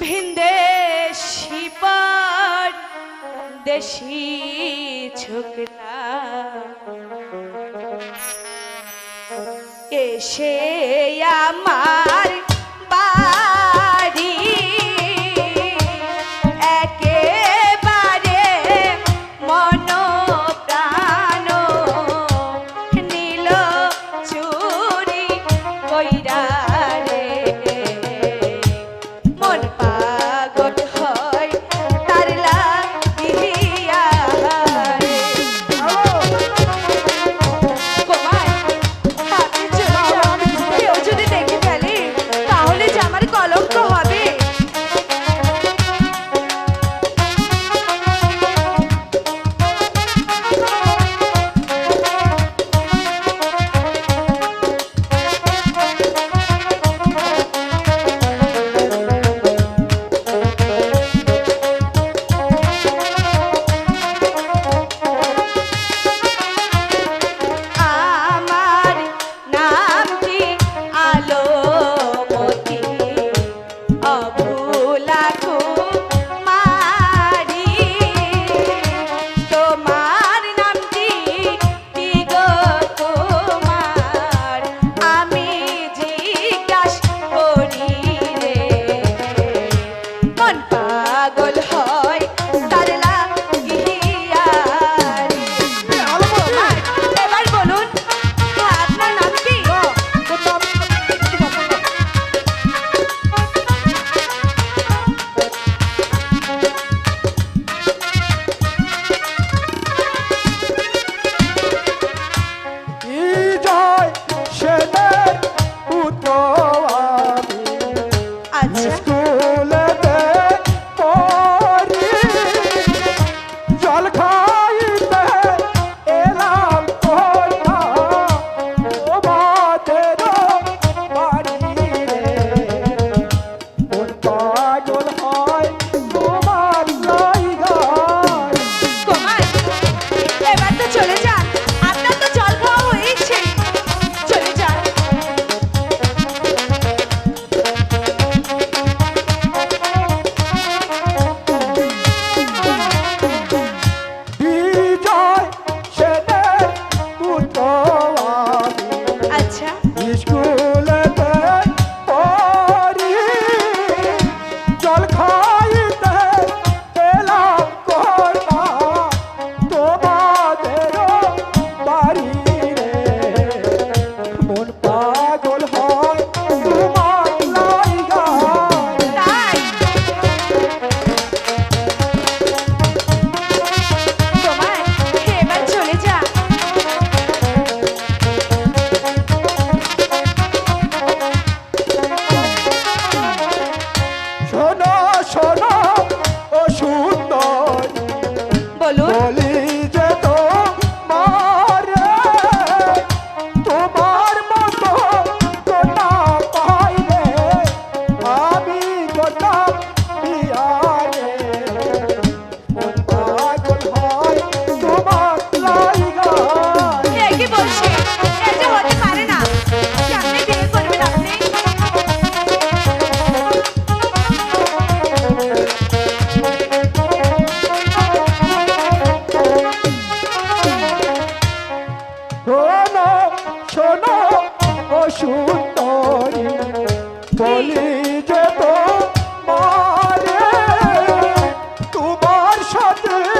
ভিনদেশি পর দেশি ছোকরা। এসে আমার শোনো সুন্দরী বলি যে তোমার তোমার সাথে